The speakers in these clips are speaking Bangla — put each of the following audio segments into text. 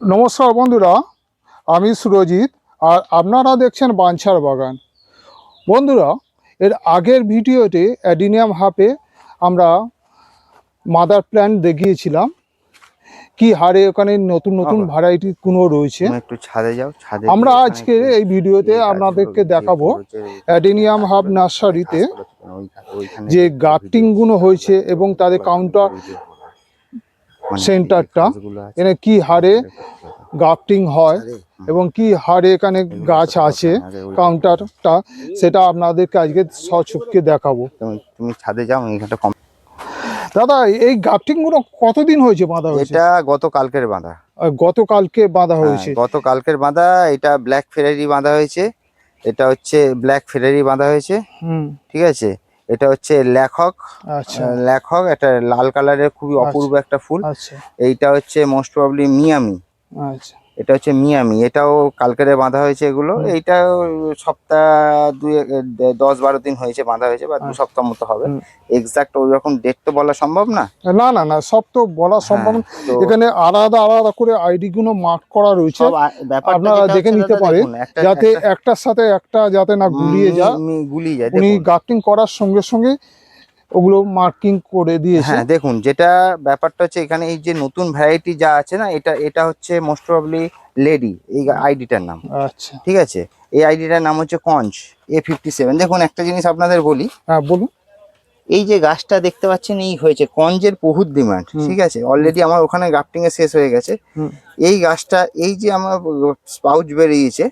নমস্কার বন্ধুরা আমি সুরজিৎ আর আপনারা দেখছেন বাঞ্ছার বাগান। বন্ধুরা এর আগের ভিডিওতে অ্যাডিনিয়াম হাফে আমরা মাদার প্ল্যান্ট দেখিয়েছিলাম। কি হারে ওখানে নতুন নতুন ভ্যারাইটি কোনো রয়েছে? একটু ছাদে যাও ছাদে আমরা আজকে এই ভিডিওতে আপনাদেরকে দেখাবো। অ্যাডেনিয়াম হাব নার্সারিতে যে গাফটিংগুলো হয়েছে এবং তাদের কাউন্টার সেন্টারটা এই এখানে কি হারে গাফটিং হয় এবং কি হারে এখানে গাছ আছে কাউন্টারটা সেটা আপনাদেরকে আজকে সচক্ষে দেখাবো। তুমি ছাদে যাও আমি এখানটা কম দাদা এই গাফটিংগুলো কতদিন হয়েছে বাঁধা হয়েছে? এটা গত কালকের বাঁধা গতকালকে বাঁধা হ্যাঁ, হয়েছে। গত কালকের বাঁধা এটা ব্ল্যাক ফেরারি বাঁধা হয়েছে। এটা হচ্ছে ব্ল্যাক ফেরারি বাঁধা হয়েছে। হুম। ঠিক আছে? এটা হচ্ছে লেখক আচ্ছা। লেখক এটা লাল কালারের খুবই আচ্ছা। অপূর্ব একটা ফুল। আচ্ছা। এইটা হচ্ছে মোস্ট প্রবলি মিয়ামি। আচ্ছা। এটা হচ্ছে মিয়ামি এটাও কালকেরে বাঁধা হয়েছে এগুলো। এইটা সপ্তাহ দুই দশ বারো দিন হয়েছে বাঁধা হয়েছে বা দু আচ্ছা। সপ্তাহ মতো হবে। এক্সাক্ট ওই রকম ডেট তো বলা সম্ভব না না না না সব তো বলা সম্ভব। হ্যাঁ, এখানে আলাদা আলাদা করে আইডি গুলো মার্ক করা রয়েছে আপনারা দেখে নিতে পারেন, যাতে একটার সাথে একটা যাতে না গুলিয়ে যায় গুলিয়ে যায় উনি। গাফটিং করার সঙ্গে সঙ্গে ওগুলো মার্কিং করে দিয়েছে। হ্যাঁ দেখুন যেটা ব্যাপারটা হচ্ছে এখানে এই যে নতুন ভ্যারাইটি যা আছে না এটা এটা হচ্ছে মোস্ট প্রবলি লেডি এই আইডিটার নাম। আচ্ছা। ঠিক আছে? এই আইডিটার নাম হচ্ছে কঞ্চ এ ফিফটি সেভেন দেখুন একটা জিনিস আপনাদের বলি। হ্যাঁ বলুন। এই যে গাছটা দেখতে পাচ্ছেন এই হয়েছে কঞ্জের বহুত ডিমান্ড ঠিক আছে? অলরেডি আমার ওখানে গ্রাফটিং এ শেষ হয়ে গেছে। এই গাছটা এই যে আমার স্পাউচ বেরিয়েছে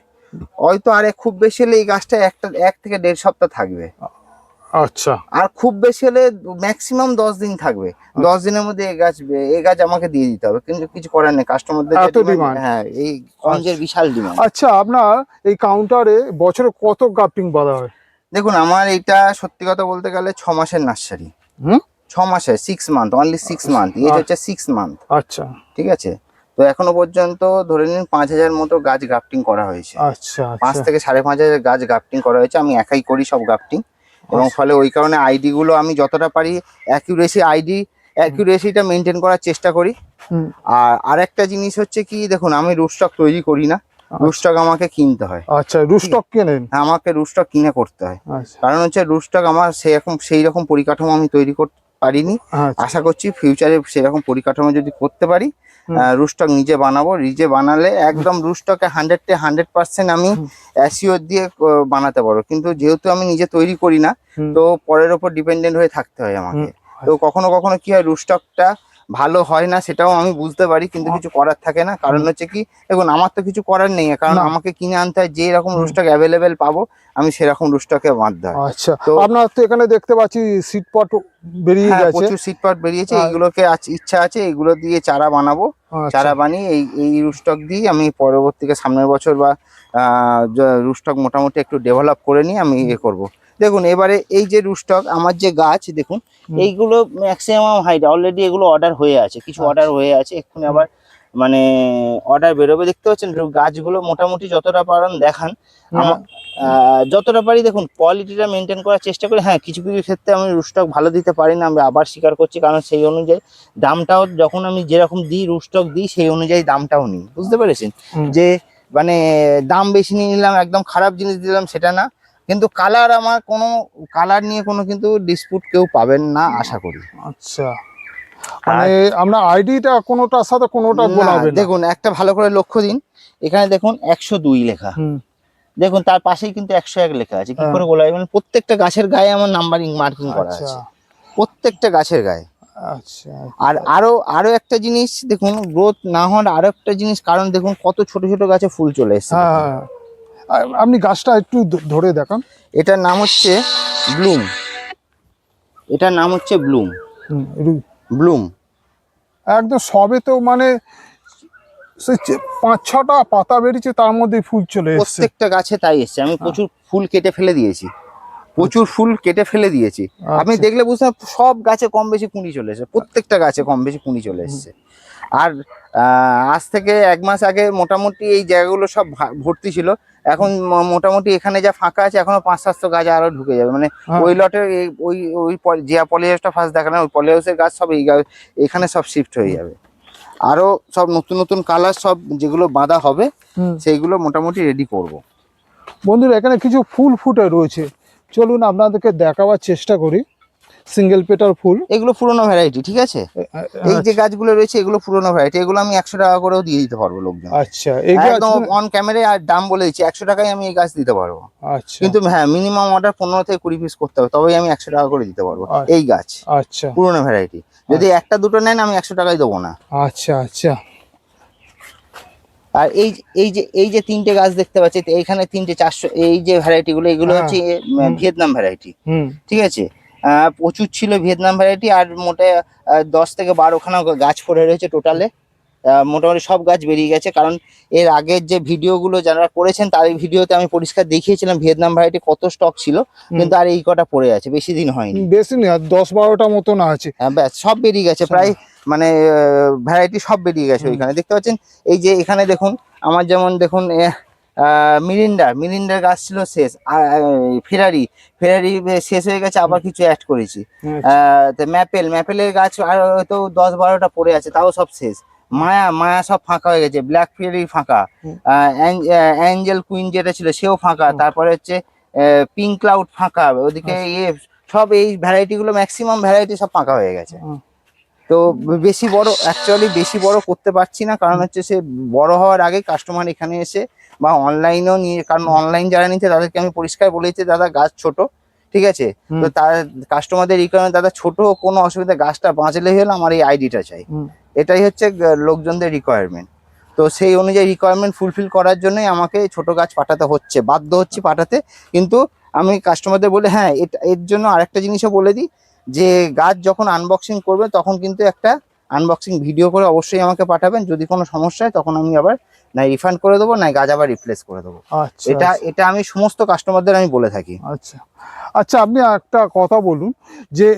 হয়তো আরে খুব বেশি হলে এই গাছটা একটা এক থেকে দেড় সপ্তাহ থাকবে। আচ্ছা। আর খুব বেশি হলে ম্যাক্সিমাম দশ দিন থাকবে। দশ দিনের মধ্যে এই গাছ এই গাছ আমাকে দিয়ে দিতে হবে কিন্তু কিছু করার নেই। কাস্টমারদের? হ্যাঁ এই কঞ্জের বিশাল ডিমান্ড আচ্ছা আপনার এই কাউন্টারে বছরে কত গাফটিং বাঁধা হয়? দেখুন আমার এটা সত্যি কথা বলতে গেলে ছ মাসের নার্সারি হুম? ছ মাসের six month only six month age হচ্ছে সিক্স মান্থ আচ্ছা। ঠিক আছে? তো এখনও পর্যন্ত ধরে নিন পাঁচ হাজার মতো গাছ গ্রাফটিং করা হয়েছে। আচ্ছা পাঁচ আচ্ছা থেকে সাড়ে পাঁচ হাজার গাছ গ্রাফটিং করা হয়েছে আমি একাই করি সব গ্রাফটিং এবং আচ্ছা। ফলে ওই কারণে আইডি গুলো আমি যতটা পারি অ্যাকিউরেসি আইডি অ্যাকিউরেসিটা মেনটেন করার চেষ্টা করি। আর আরেকটা জিনিস হচ্ছে কি দেখুন আমি রুস্টক তৈরি করি না। রুস্টক আমাকে কিনতে হয়। আচ্ছা রুস্টক কেনেন? আমাকে রুস্টক কিনে করতে হয়। আচ্ছা। কারণ হচ্ছে রুস্টক আমার সেরকম সেই রকম পরিকাঠামো আমি তৈরি করতে পারিনি। আচ্ছা। আশা করছি ফিউচারে সেরকম পরিকাঠামো যদি করতে পারি। রুস্টক নিজে বানাবো নিজে বানালে একদম রুস্টকে হান্ড্রেড টে হান্ড্রেড পার্সেন্ট আমি অ্যাসিও অ্যাসিওর দিয়ে বানাতে পারো কিন্তু যেহেতু আমি নিজে তৈরি করি না তো পরের ওপর ডিপেন্ডেন্ট হয়ে থাকতে হয় আমাকে। তো কখনো কখনো কি হয় রুস্টকটা ভালো হয় না সেটাও আমি বুঝতে পারি কিন্তু কিছু করার থাকে না। কারণ হচ্ছে কি দেখুন আমার তো কিছু করার নেই কারণ আমাকে কিনে আনতে হয় যে রকম রুস্টক অ্যাভেলেবেল পাবো আমি সেরকম রুস্টকে বাঁধতে হয় আচ্ছা তো- আপনার তো এখানে দেখতে পাচ্ছি সিট পট বেরিয়ে হ্যাঁ গেছে। প্রচুর সিট পাট বেরিয়েছে এইগুলোকে ইচ্ছা আছে এগুলো দিয়ে চারা বানাবো। আচ্ছা, চারা বানিয়ে এই এই রুস্টক দিয়ে আমি পরবর্তীকে সামনের বছর বা রুস্টক মোটামুটি একটু ডেভেলপ করে নিয়ে আমি ইয়ে করব। দেখুন এবারে এই যে রুস্টক আমার যে গাছ দেখুন এইগুলো ম্যাক্সিমাম হাইট অলরেডি এগুলো অর্ডার হয়ে আছে কিছু আচ্ছা। অর্ডার হয়ে আছে এক্ষুনি আবার মানে অর্ডার বেরোবে দেখতে পাচ্ছেন গাছগুলো মোটামুটি যতটা পারেন দেখান। যতটা পারি দেখুন কোয়ালিটিটা মেনটেন করার চেষ্টা করি। হ্যাঁ কিছু কিছু ক্ষেত্রে আমি রুস্টক ভালো দিতে পারি না আমি আবার স্বীকার করছি কারণ সেই অনুযায়ী দামটাও যখন আমি যেরকম দিই রুস্টক দিই সেই অনুযায়ী দামটাও নিই বুঝতে পেরেছেন? যে মানে দাম বেশি নিয়ে নিলাম একদম খারাপ জিনিস দিলাম সেটা না। কিন্তু কালার আমার কোনো কালার নিয়ে কোনো কিন্তু ডিসপুট কেউ পাবেন না আশা করি। আচ্ছা। মানে আমরা আইডিটা কোনোটার সাথে কোনোটা দেখুন একটা ভালো করে লক্ষ্য দিন। এখানে দেখুন একশো দুই লেখা। দেখুন তার পাশেই কিন্তু একশো এক লেখা আছে। কি হ্যাঁ। করে গোলাবে মানে প্রত্যেকটা গাছের গায়ে আমার নাম্বারিং মার্কিং করা আচ্ছা। আছে। প্রত্যেকটা গাছের গায়ে। আচ্ছা আর আরও আরও একটা জিনিস দেখুন গ্রোথ না হওয়ার আরও একটা জিনিস কারণ দেখুন কত ছোট ছোট গাছে ফুল চলে এসেছে। হ্যাঁ হ্যাঁ। আপনি গাছটা একটু ধরে দেখান। এটার নাম হচ্ছে ব্লুম। এটার নাম হচ্ছে ব্লুম। ব্লুম। একদম সবে তো মানে পাঁচ ছটা পাতা বেরিয়েছে তার মধ্যে ফুল চলে এসছে। প্রত্যেকটা গাছে তাই এসছে। আমি প্রচুর ফুল কেটে ফেলে দিয়েছি। প্রচুর ফুল কেটে ফেলে দিয়েছি। আপনি আচ্ছা। দেখলে বুঝতে সব গাছে কম বেশি কুঁড়ি চলে এসেছে। প্রত্যেকটা গাছে কম বেশি কুঁড়ি চলে এসেছে। আর আজ থেকে এক মাস আগে মোটামুটি এই জায়গাগুলো সব ভর্তি ছিল। এখন মোটামুটি এখানে যা ফাঁকা আছে এখনও পাঁচ সাতশো গাছ আরও ঢুকে যাবে। মানে হ্যাঁ। ওই লটের এই- ওই ওই পল- যে পলি হাউসটা ফার্স্ট দেখালাম ওই পলি হাউসের গাছ সব এই এখানে সব শিফট হয়ে যাবে। আরও সব নতুন নতুন কালার সব যেগুলো বাঁধা হবে সেইগুলো মোটামুটি রেডি করব। বন্ধুরা এখানে কিছু ফুল ফুটে রয়েছে। চলুন আপনাদেরকে দেখাবার চেষ্টা করি। সিঙ্গেল পেটার ফুল এগুলো পুরোনো ভ্যারাইটি ঠিক আছে? এই যে গাছগুলো রয়েছে এগুলো পুরোনো ভ্যারাইটি এগুলো আমি একশো টাকা করেও দিয়ে দিতে পারব লোকজন। আচ্ছা এই একদম অন ক্যামেরায় আর দাম বলে দিচ্ছি একশো টাকায় আমি এই গাছ দিতে পারব। আচ্ছা। কিন্তু হ্যাঁ মিনিমাম অর্ডার পনেরো থেকে কুড়ি পিস করতে হবে তবেই আমি একশো টাকা করে দিতে পারব আচ্ছা। এই গাছ। আচ্ছা। পুরোনো ভ্যারাইটি যদি একটা দুটো নেন আমি একশো টাকায় দেবো না। আচ্ছা আচ্ছা। আর এই এই যে এই যে তিনটে গাছ দেখতে পাচ্ছি এইখানে তিনটে চারশো এই যে ভ্যারাইটি গুলো এগুলো হ্যাঁ। হচ্ছে ভিয়েতনাম ভ্যারাইটি হুম। ঠিক আছে? প্রচুর ছিল ভিয়েতনাম ভ্যারাইটি আর মোটে দশ থেকে বারোখানা গাছ পড়ে রয়েছে টোটালে মোটামুটি সব গাছ বেরিয়ে গেছে কারণ এর আগের যে ভিডিওগুলো যারা করেছেন তার ভিডিওতে আমি পরিষ্কার দেখিয়েছিলাম ভিয়েতনাম ভ্যারাইটি কত স্টক ছিল কিন্তু আর এই কটা পড়ে আছে বেশি দিন হয়নি। বেশি নেই আর দশ বারোটা মতন আছে। হ্যাঁ, ব্যাস সব বেরিয়ে গেছে প্রায় মানে ভ্যারাইটি সব বেরিয়ে গেছে ওইখানে। দেখতে পাচ্ছেন এই যে এখানে দেখুন আমার যেমন দেখুন মিরিন্ডার মিরিন্ডার গাছ ছিল শেষ। ফেরারি ফেরারি শেষ হয়ে গেছে আবার কিছু অ্যাড করেছি। আচ্ছা, তো ম্যাপেল ম্যাপেলের গাছ আর হয়তো দশ বারোটা পড়ে আছে তাও সব শেষ। মায়া মায়া সব ফাঁকা হয়ে গেছে ব্ল্যাক ফেরি ফাঁকা। অ্যাঞ্জেল কুইন যেটা ছিল সেও ফাঁকা। তারপরে হচ্ছে পিঙ্ক ক্লাউড ফাঁকা। ওদিকে আচ্ছা। ইয়ে সব এই ভ্যারাইটি গুলো ম্যাক্সিমাম ভ্যারাইটি সব ফাঁকা হয়ে গেছে। তো বেশি বড় অ্যাকচুয়ালি বেশি বড় করতে পারছি না কারণ হচ্ছে সে বড় হওয়ার আগে কাস্টমার এখানে এসে বা অনলাইনেও নিয়ে কারণ অনলাইন যারা নিচ্ছে তাদেরকে আমি পরিষ্কার বলেছি দাদা গাছ ছোট ঠিক আছে? তো তার কাস্টমারদের রিকোয়ারমেন্ট দাদা ছোট কোনো অসুবিধা গাছটা বাঁচলে হলে আমার এই আইডিটা চাই। এটাই হচ্ছে লোকজনদের রিকোয়ারমেন্ট তো সেই অনুযায়ী রিকোয়ারমেন্ট ফুলফিল করার জন্যই আমাকে ছোট গাছ পাঠাতে হচ্ছে বাধ্য হচ্ছি পাঠাতে। কিন্তু আমি কাস্টমারদের বলে হ্যাঁ এটা এর জন্য আরেকটা জিনিসও বলে দিই যে গাছ যখন আনবক্সিং করবে তখন কিন্তু একটা আনবক্সিং ভিডিও করে অবশ্যই আমাকে পাঠাবেন। যদি কোনো সমস্যা হয় তখন আমি আবার না রিফান্ড করে দেবো না গাছ আবার রিপ্লেস করে দেবো। আচ্ছা এটা এটা আমি সমস্ত কাস্টমারদের আমি বলে থাকি। আচ্ছা আচ্ছা আপনি একটা কথা বলুন যে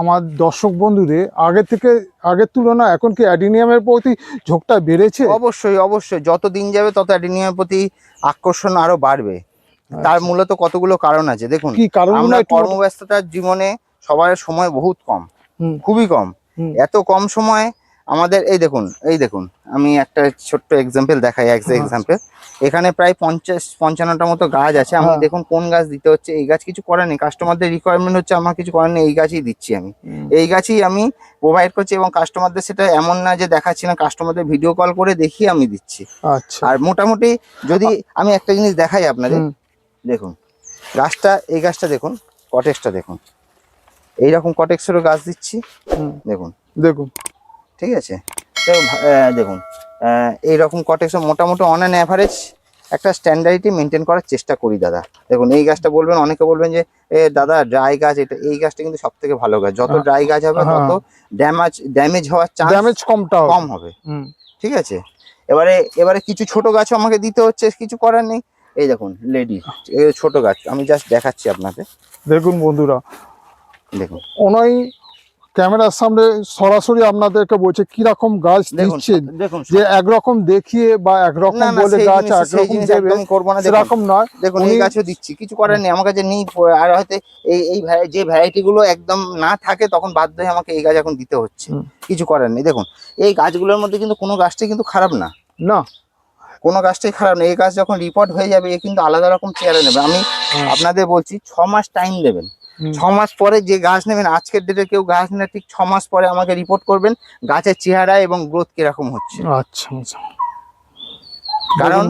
আমার দর্শক বন্ধুদের আগের থেকে আগের তুলনায় এখন কি অ্যাডিনিয়ামের প্রতি ঝোঁকটা বেড়েছে? অবশ্যই অবশ্যই। যত দিন যাবে তত অ্যাডিনিয়ামের প্রতি আকর্ষণ আরও বাড়বে। তার মূলত কতগুলো কারণ আছে দেখুন। কি কারণগুলো আমরা কর্মব্যস্ততার জীবনে সবার সময় বহুত কম। খুবই কম। এত কম সময়ে আমাদের এই দেখুন এই দেখুন আমি একটা ছোট্ট এক্সাম্পল দেখাই এক। এক্সাম্পল এখানে প্রায় পঞ্চাশ পঞ্চান্নটা মতো গাছ আছে। আমি হ্যাঁ। দেখুন কোন গাছ দিতে হচ্ছে এই গাছ কিছু করার নেই। কাস্টমারদের রিকোয়ারমেন্ট হচ্ছে আমার কিছু করার নেই এই গাছই দিচ্ছি আমি। এই গাছই আমি প্রোভাইড করছি এবং কাস্টমারদের সেটা এমন না যে দেখাচ্ছি না কাস্টমারদের ভিডিও কল করে দেখিয়ে আমি দিচ্ছি। আচ্ছা। আর মোটামুটি যদি আমি একটা জিনিস দেখাই আপনাদের দেখুন গাছটা এই গাছটা দেখুন কটেজটা দেখুন। এইরকম কটেক্সেরও গাছ দিচ্ছি। হুম, দেখুন। দেখুন। ঠিক আছে? তো দেখুন আহ, এইরকম কটেক্স মোটামুটি অন অ্যান অ্যাভারেজ একটা স্ট্যান্ডার্ডিটি মেনটেন করার চেষ্টা করি দাদা। দেখুন এই গাছটা বলবেন অনেকে বলবেন যে এ দাদা ড্রাই গাছ এটা এই গাছটা কিন্তু সব থেকে ভালো গাছ। যত হ্যাঁ। ড্রাই গাছ হবে হ্যাঁ। তত ড্যামেজ ড্যামেজ হওয়ার চান্স ড্যামেজ কমটা কম হবে। হুম, ঠিক আছে? এবারে এবারে কিছু ছোট গাছও আমাকে দিতে হচ্ছে কিছু করার নেই। এই দেখুন লেডি এই ছোট গাছ আমি জাস্ট দেখাচ্ছি আপনাকে। দেখুন বন্ধুরা দেখুন। ওনাই ক্যামেরার সামনে সরাসরি আপনাদেরকে বলছে কীরকম গাছ দিচ্ছেন? যে একরকম দেখিয়ে বা একরকম বলে গাছ একরকম দেবে সেরকম নয়। দেখুন এই গাছও দিচ্ছি কিছু করার নেই আমার কাছে নেই আর হয়তো এই এই যে ভ্যারাইটি গুলো একদম না থাকে তখন বাধ্য হয়ে আমাকে এই গাছ এখন দিতে হচ্ছে। কিছু করার নেই দেখুন এই গাছগুলোর মধ্যে কিন্তু কোনো গাছটাই কিন্তু খারাপ না। না। কোনো গাছটাই খারাপ না এই গাছ যখন রিপোর্ট হয়ে যাবে এ কিন্তু আলাদা রকম চেয়ারে নেবে। আমি আপনাদের বলছি ছ মাস টাইম দেবেন। ছ মাস পরে যে গাছ নেবেন আজকের ডেটে কেউ গাছ নিলে ঠিক ছ মাস পরে আমাকে রিপোর্ট করবেন গাছের চেহারা এবং গ্রোথ কীরকম হচ্ছে। আচ্ছা আচ্ছা। কারণ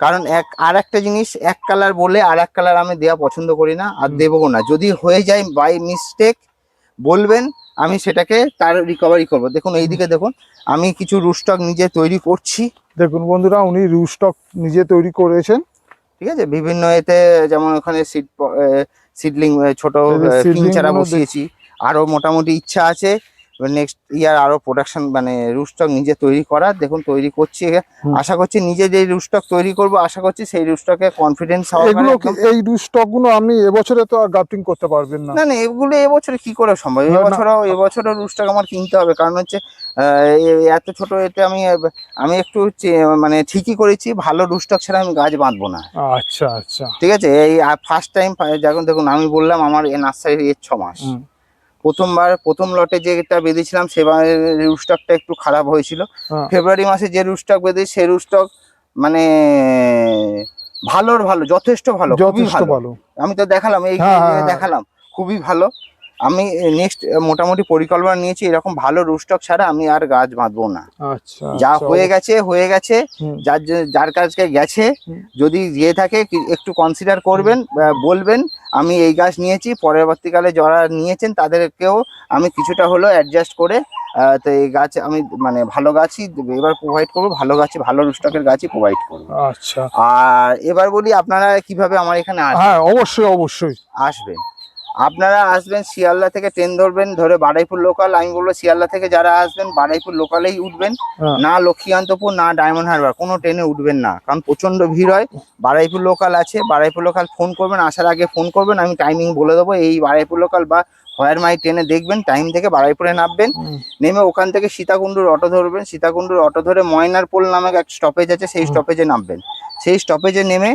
কারণ এক আর একটা জিনিস এক কালার বলে আর এক কালার আমি দেওয়া পছন্দ করি না আর হুম। দেবো না। যদি হয়ে যায় বাই মিস্টেক বলবেন আমি সেটাকে তার রিকভারি করব। দেখুন এইদিকে দেখুন আমি কিছু রুস্টক নিজে তৈরি করছি। দেখুন বন্ধুরা উনি রুস্টক নিজে তৈরি করেছেন। ঠিক আছে? বিভিন্ন এতে যেমন ওখানে সিড সিডলিং ছোট চারা বসিয়েছি। আরও মোটামুটি ইচ্ছা আছে। নেক্সট ইয়ার আরও প্রোডাকশন মানে রুস্টক নিজে তৈরি করার দেখুন তৈরি করছি আশা করছি নিজে যে রুস্টক তৈরি করব আশা করছি সেই রুস্টকে কনফিডেন্স এগুলো এই রুস্টকগুলো আপনি এবছরে তো আর গ্রাফটিং করতে পারবেন না। না না এগুলো এবছরে কি করে সম্ভব। এবছরও এবছরও রুস্টাক আমার কিনতে হবে কারণ হচ্ছে এত ছোট এতে আমি আমি একটু মানে ঠিকই করেছি ভালো রুস্টক ছাড়া আমি গাছ বাঁধবো না। আচ্ছা আচ্ছা। ঠিক আছে? এই ফার্স্ট টাইম যখন দেখুন আমি বললাম আমার এ নার্সারির এর ছ মাস। প্রথমবার প্রথম লটে যেটা বেঁধেছিলাম সেবার রুস্টকটা একটু খারাপ হয়েছিল হ্যাঁ। ফেব্রুয়ারি মাসে যে রুস্টক বেঁধে সে রুস্টক মানে ভালোর ভালো যথেষ্ট ভালো খুবই যথেষ্ট ভালো আমি তো দেখালাম এই হ্যাঁ, হ্যাঁ। দেখালাম খুবই ভালো আমি নেক্সট মোটামুটি পরিকল্পনা নিয়েছি এরকম ভালো রুস্টক ছাড়া আমি আর গাছ বাঁধবো না। আচ্ছা যা আচ্ছা, হয়ে গেছে হয়ে গেছে যার যার কাছে গেছে যদি গিয়ে থাকে একটু কনসিডার করবেন বলবেন আমি এই গাছ নিয়েছি পরবর্তীকালে যারা নিয়েছেন তাদেরকেও আমি কিছুটা হলেও অ্যাডজাস্ট করে তো এই গাছ আমি মানে ভালো গাছই এবার প্রোভাইড করব ভালো গাছই ভালো রুস্টকের গাছই প্রোভাইড করব। আচ্ছা। আর এবার বলি আপনারা কীভাবে আমার এখানে আসবেন? হ্যাঁ অবশ্যই অবশ্যই। আসবেন। আপনারা আসবেন শিয়ালদা থেকে ট্রেন ধরবেন ধরে বাড়াইপুর লোকাল আমি বলব শিয়ালদা থেকে যারা আসবেন বাড়াইপুর লোকালেই উঠবেন। হ্যাঁ। না লক্ষ্মীকান্তপুর না ডায়মন্ড হারবার কোনো ট্রেনে উঠবেন না কারণ প্রচণ্ড ভিড় হয়। বাড়াইপুর লোকাল আছে বাড়াইপুর লোকাল ফোন করবেন আসার আগে ফোন করবেন আমি টাইমিং বলে দেবো এই বাড়াইপুর লোকাল বা হয়ার মাই ট্রেনে দেখবেন টাইম থেকে বাড়াইপুরে নামবেন। নেমে ওখান থেকে সীতাকুণ্ডুর অটো ধরবেন সীতাকুণ্ডুর অটো ধরে ময়নার পোল নামে এক স্টপেজ আছে সেই। স্টপেজে নামবেন। সেই স্টপেজে নেমে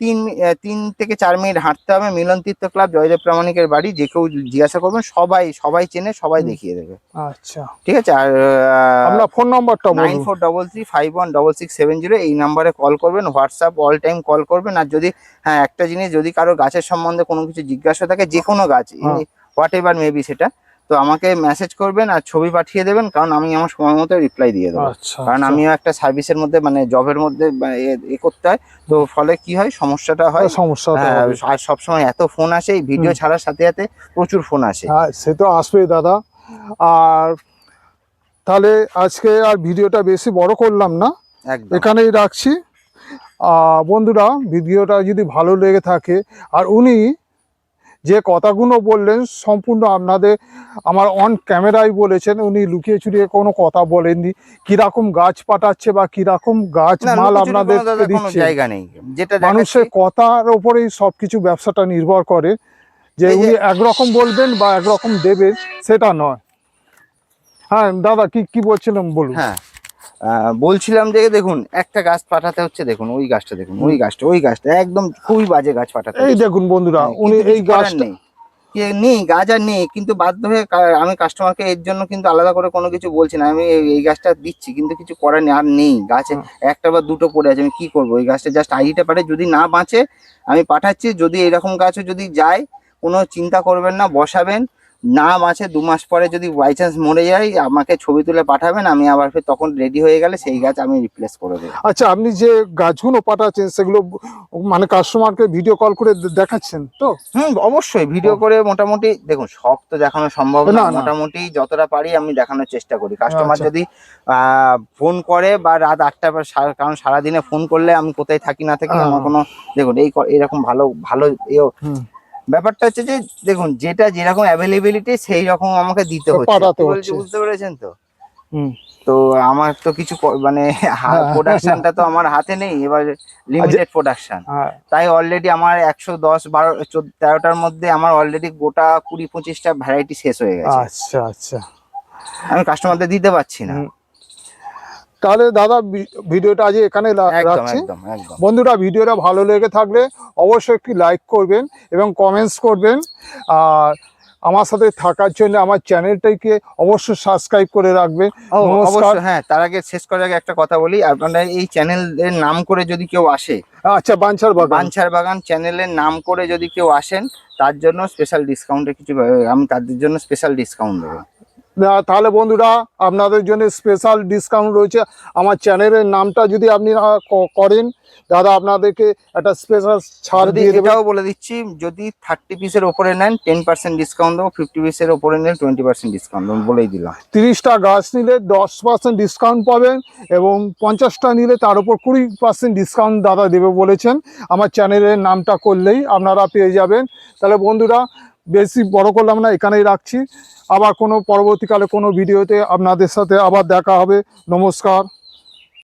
তিন তিন থেকে চার মিনিট হাঁটতে হবে মিলন তীর্থ ক্লাব জয়দেব প্রামাণিকের বাড়ি যে কেউ জিজ্ঞাসা করবেন সবাই সবাই চেনে সবাই দেখিয়ে দেবে। আচ্ছা। ঠিক আছে? আর আপনার ফোন নাম্বারটা nine four double three five one double six seven zero এই নাম্বারে কল করবেন হোয়াটসঅ্যাপ অল টাইম কল করবেন আর যদি হ্যাঁ একটা জিনিস যদি কারও গাছের সম্বন্ধে কোনো কিছু জিজ্ঞাসা থাকে যে কোনো গাছ হ্যাঁ। হোয়াট এভার মেবি সেটা তো আমাকে মেসেজ করবেন আর ছবি পাঠিয়ে দেবেন কারণ আমি আমার সময় মতো রিপ্লাই দিয়ে দেবো। আচ্ছা কারণ আচ্ছা। আমিও একটা সার্ভিসের মধ্যে মানে জবের মধ্যে এ- করতে হয়। তো ফলে কি হয় সমস্যাটা হয়। সমস্যা তো হ্যাঁ। আর সবসময় এত ফোন আসে এই ভিডিও ছাড়ার সাথে সাথে প্রচুর ফোন আসে। হ্যাঁ সে তো আসবেই দাদা। আর তাহলে আজকে আর ভিডিওটা বেশি বড় করলাম না। এখানেই রাখছি। বন্ধুরা ভিডিওটা যদি ভালো লেগে থাকে আর উনি যে কথাগুলো বললেন সম্পূর্ণ আপনাদের আমার অন ক্যামেরায় বলেছেন উনি লুকিয়ে চুরিয়ে কোনো কথা বলেননি। কীরকম গাছ পাঠাচ্ছে বা কীরকম গাছ মাল কোনো দিচ্ছে। জায়গা নেই। যেটা মানুষের কথার ওপরেই সবকিছু ব্যবসাটা নির্ভর করে। যে উনি একরকম বলবেন বা একরকম দেবেন সেটা নয়। হ্যাঁ দাদা কি কি বলছিলাম বলুন। হ্যাঁ বলছিলাম যে দেখুন একটা গাছ পাঠাতে হচ্ছে দেখুন ওই গাছটা দেখুন ওই গাছটা ওই গাছটা একদম খুবই বাজে গাছ পাঠাতে এই দেখুন বন্ধুরা হ্যাঁ, উনি এই গাছটা নেই। কে নেই গাছ আর নেই কিন্তু বাধ্য হয়ে আমি কাস্টমারকে এর জন্য কিন্তু আলাদা করে কোনো কিছু বলছি না। আমি এই- এই গাছটা দিচ্ছি কিন্তু কিছু করার নেই আর নেই। গাছে একটা বা দুটো পড়ে আছে আমি কি করব? ওই গাছটা জাস্ট আইডিটা পারে যদি না বাঁচে আমি পাঠাচ্ছি। যদি এরকম গাছও যদি যায় কোনো চিন্তা করবেন না বসাবেন। না বাঁচে দু মাস পরে যদি বাই চান্স মরে যায় আমাকে ছবি তুলে পাঠাবেন আমি আবার ফের তখন রেডি হয়ে গেলে সেই গাছ আমি রিপ্লেস করে দেবো আচ্ছা আপনি যে গাছগুলো পাঠাচ্ছেন সেগুলো মানে কাস্টমারকে ভিডিও কল করে দেখাচ্ছেন তো হুম অবশ্যই ভিডিও করে মোটামুটি দেখুন সব তো দেখানো সম্ভব না। মোটামুটি যতটা পারি আমি দেখানোর চেষ্টা করি কাস্টমার আচ্ছা। যদি ফোন করে বা রাত আটটা কারণ সারাদিনে ফোন করলে আমি কোথায় থাকি না থাকি। আমার কোনো দেখুন এই এরকম ভালো ভালো হুম। ব্যাপারটা হচ্ছে যে দেখুন যেটা যেরকম অ্যাভেলেবিলিটি সেই রকম আমাকে দিতে হচ্ছে। বুঝতে পেরেছেন তো হুম। তো আমার তো কিছু মানে। প্রোডাকশনটা তো আমার হাতে নেই এবার লিমিটেড প্রোডাকশন হ্যাঁ তাই অলরেডি আমার একশো দশ বারো তেরোটার মধ্যে আমার অলরেডি গোটা কুড়ি পঁচিশটা ভ্যারাইটি শেষ হয়ে গেছে আচ্ছা আচ্ছা আমি কাস্টমারদের দিতে পারছি না। তাহলে দাদা ভিডিওটা আজ এখানে রাখছি। বন্ধুরা ভিডিওটা ভালো লেগে থাকলে অবশ্যই একটি লাইক করবেন এবং কমেন্টস করবেন। আর আমার সাথে থাকার জন্য আমার চ্যানেলটাকে অবশ্যই সাবস্ক্রাইব করে রাখবেন। নমস্কার। অবশ্যই হ্যাঁ তার আগে শেষ করার আগে একটা কথা বলি। আপনারা এই চ্যানেলের নাম করে যদি কেউ আসে আচ্ছা বাঞ্ছার বাগান। বাঞ্ছার বাগান চ্যানেলের নাম করে যদি কেউ আসেন তার জন্য স্পেশাল ডিসকাউন্টে কিছু আমি তাদের জন্য স্পেশাল ডিসকাউন্ট দেবো। তাহলে বন্ধুরা আপনাদের জন্য স্পেশাল ডিসকাউন্ট রয়েছে। আমার চ্যানেলের নামটা যদি আপনি করেন দাদা আপনাদেরকে একটা স্পেশাল ছাড় দিয়ে এটাও বলে দিচ্ছি যদি থার্টি পিসের ওপরে নেন টেন পার্সেন্ট ডিসকাউন্ট দেবো ফিফটি পিসের ওপরে নেন টোয়েন্টি পার্সেন্ট ডিসকাউন্ট দেবো বলেই দিলাম। তিরিশটা গাছ নিলে দশ পার্সেন্ট ডিসকাউন্ট পাবেন এবং পঞ্চাশটা নিলে তার উপর কুড়ি পার্সেন্ট ডিসকাউন্ট দাদা দেবে বলেছেন। আমার চ্যানেলের নামটা করলেই আপনারা পেয়ে যাবেন। তাহলে বন্ধুরা বেশি বড় করলাম না, এখানেই রাখছি। আবার কোনো পরবর্তীকালে কোনো ভিডিওতে আপনাদের সাথে আবার দেখা হবে। নমস্কার।